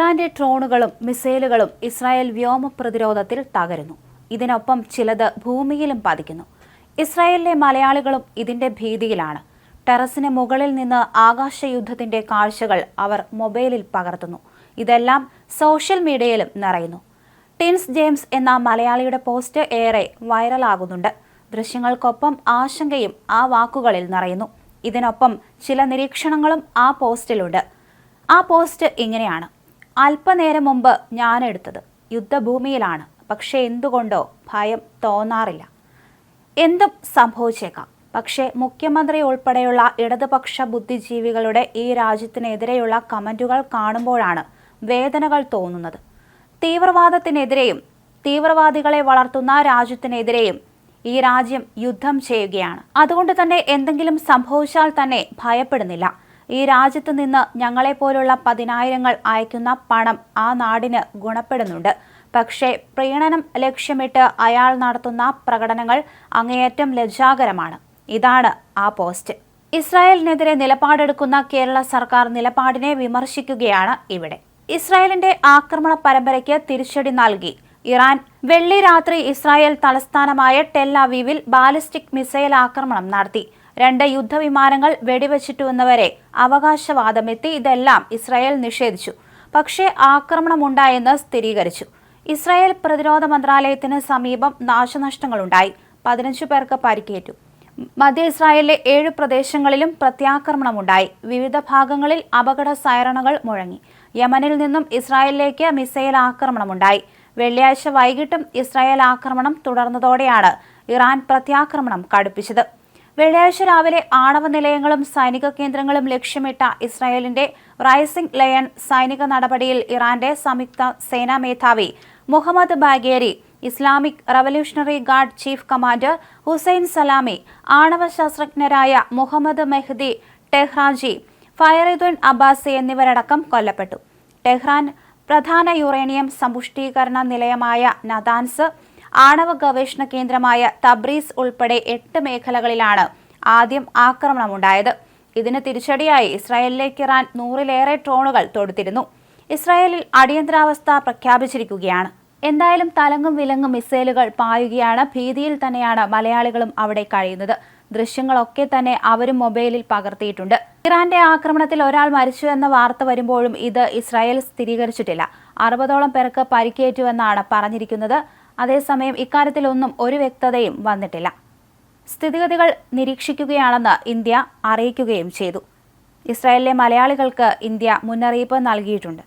ഇറാന്റെ ഡ്രോണുകളും മിസൈലുകളും ഇസ്രായേൽ വ്യോമ പ്രതിരോധത്തിൽ തകരുന്നു. ഇതിനൊപ്പം ചിലത് ഭൂമിയിലും പതിക്കുന്നു. ഇസ്രായേലിലെ മലയാളികളും ഇതിന്റെ ഭീതിയിലാണ്. ടെറസിന് മുകളിൽ നിന്ന് ആകാശ യുദ്ധത്തിന്റെ കാഴ്ചകൾ അവർ മൊബൈലിൽ പകർത്തുന്നു. ഇതെല്ലാം സോഷ്യൽ മീഡിയയിലും നിറയുന്നു. ടിൻസ് ജെയിംസ് എന്ന മലയാളിയുടെ പോസ്റ്റ് ഏറെ വൈറലാകുന്നുണ്ട്. ദൃശ്യങ്ങൾക്കൊപ്പം ആശങ്കയും ആ വാക്കുകളിൽ നിറയുന്നു. ഇതിനൊപ്പം ചില നിരീക്ഷണങ്ങളും ആ പോസ്റ്റിലുണ്ട്. ആ പോസ്റ്റ് ഇങ്ങനെയാണ്. അല്പനേരം മുമ്പ് ഞാൻ എടുത്തത് യുദ്ധഭൂമിയിലാണ്. പക്ഷേ എന്തുകൊണ്ടോ ഭയം തോന്നാറില്ല. എന്തും സംഭവിച്ചേക്കാം. പക്ഷേ മുഖ്യമന്ത്രി ഉൾപ്പെടെയുള്ള ഇടതുപക്ഷ ബുദ്ധിജീവികളുടെ ഈ രാജ്യത്തിനെതിരെയുള്ള കമന്റുകൾ കാണുമ്പോഴാണ് വേദനകൾ തോന്നുന്നത്. തീവ്രവാദത്തിനെതിരെയും തീവ്രവാദികളെ വളർത്തുന്ന രാജ്യത്തിനെതിരെയും ഈ രാജ്യം യുദ്ധം ചെയ്യുകയാണ്. അതുകൊണ്ട് തന്നെ എന്തെങ്കിലും സംഭവിച്ചാൽ തന്നെ ഭയപ്പെടുന്നില്ല. ഈ രാജ്യത്ത് നിന്ന് ഞങ്ങളെപ്പോലുള്ള പതിനായിരങ്ങൾ അയക്കുന്ന പണം ആ നാടിന് ഗുണപ്പെടുന്നുണ്ട്. പക്ഷേ പ്രീണനം ലക്ഷ്യമിട്ട് അയാൾ നടത്തുന്ന പ്രകടനങ്ങൾ അങ്ങേയറ്റം ലജ്ജാകരമാണ്. ഇതാണ് ആ പോസ്റ്റ്. ഇസ്രായേലിനെതിരെ നിലപാടെടുക്കുന്ന കേരള സർക്കാർ നിലപാടിനെ വിമർശിക്കുകയാണ് ഇവിടെ. ഇസ്രായേലിന്റെ ആക്രമണ പരമ്പരയ്ക്ക് തിരിച്ചടി നൽകി. ഇറാൻ വെള്ളി രാത്രി ഇസ്രായേൽ തലസ്ഥാനമായ ടെൽ അവീവിൽ ബാലിസ്റ്റിക് മിസൈൽ ആക്രമണം നടത്തി. രണ്ട് യുദ്ധവിമാനങ്ങൾ വെടിവെച്ചിട്ടുവെന്നവരെ അവകാശവാദമെത്തി ഇതെല്ലാം ഇസ്രായേൽ നിഷേധിച്ചു. പക്ഷേ ആക്രമണമുണ്ടായെന്ന് സ്ഥിരീകരിച്ചു. ഇസ്രായേൽ പ്രതിരോധ മന്ത്രാലയത്തിന് സമീപം നാശനഷ്ടങ്ങളുണ്ടായി. പതിനഞ്ചു പേർക്ക് പരിക്കേറ്റു. മധ്യ ഇസ്രായേലിലെ ഏഴ് പ്രദേശങ്ങളിലും പ്രത്യാക്രമണമുണ്ടായി. വിവിധ ഭാഗങ്ങളിൽ അപകട സൈറണുകൾ മുഴങ്ങി. യമനിൽ നിന്നും ഇസ്രായേലിലേക്ക് മിസൈൽ ആക്രമണമുണ്ടായി. വെള്ളിയാഴ്ച വൈകിട്ടും ഇസ്രായേൽ ആക്രമണം തുടർന്നതോടെയാണ് ഇറാൻ പ്രത്യാക്രമണം കടുപ്പിച്ചത്. വെള്ളിയാഴ്ച രാവിലെ ആണവ നിലയങ്ങളും സൈനിക കേന്ദ്രങ്ങളും ലക്ഷ്യമിട്ട ഇസ്രായേലിന്റെ റൈസിംഗ് ലയൺ സൈനിക നടപടിയിൽ ഇറാന്റെ സംയുക്ത സേനാ മേധാവി Mohammad Bagheri Islamic revolutionary guard chief commander Hossein Salami ആണവ ശാസ്ത്രജ്ഞരായ മുഹമ്മദ് മെഹ്ദി ടെഹ്റാജി ഫയറുദ്ദീൻ അബ്ബാസി എന്നിവരടക്കം കൊല്ലപ്പെട്ടു. ടെഹ്റാൻ പ്രധാന യുറേനിയം സമ്പുഷ്ടീകരണ നിലയമായ നദാൻസ് ആണവ ഗവേഷണ കേന്ദ്രമായ തബ്രീസ് ഉൾപ്പെടെ എട്ട് മേഖലകളിലാണ് ആദ്യം ആക്രമണമുണ്ടായത്. ഇതിന് തിരിച്ചടിയായി ഇസ്രായേലിലേക്ക് ഇറാൻ നൂറിലേറെ ഡ്രോണുകൾ തൊടുത്തിരുന്നു. ഇസ്രായേലിൽ അടിയന്തരാവസ്ഥ പ്രഖ്യാപിച്ചിരിക്കുകയാണ്. എന്തായാലും തലങ്ങും വിലങ്ങും മിസൈലുകൾ പായുകയാണ്. ഭീതിയിൽ തന്നെയാണ് മലയാളികളും അവിടെ കഴിയുന്നത്. ദൃശ്യങ്ങളൊക്കെ തന്നെ അവരും മൊബൈലിൽ പകർത്തിയിട്ടുണ്ട്. ഇറാന്റെ ആക്രമണത്തിൽ ഒരാൾ മരിച്ചു എന്ന വാർത്ത വരുമ്പോഴും ഇത് ഇസ്രായേൽ സ്ഥിരീകരിച്ചിട്ടില്ല. അറുപതോളം പേർക്ക് പരിക്കേറ്റുവെന്നാണ് പറഞ്ഞിരിക്കുന്നത്. അതേസമയം ഇക്കാര്യത്തിലൊന്നും ഒരു വ്യക്തതയും വന്നിട്ടില്ല. സ്ഥിതിഗതികൾ നിരീക്ഷിക്കുകയാണെന്ന് ഇന്ത്യ അറിയിക്കുകയും ചെയ്തു. ഇസ്രായേലിലെ മലയാളികൾക്ക് ഇന്ത്യ മുന്നറിയിപ്പ് നൽകിയിട്ടുണ്ട്.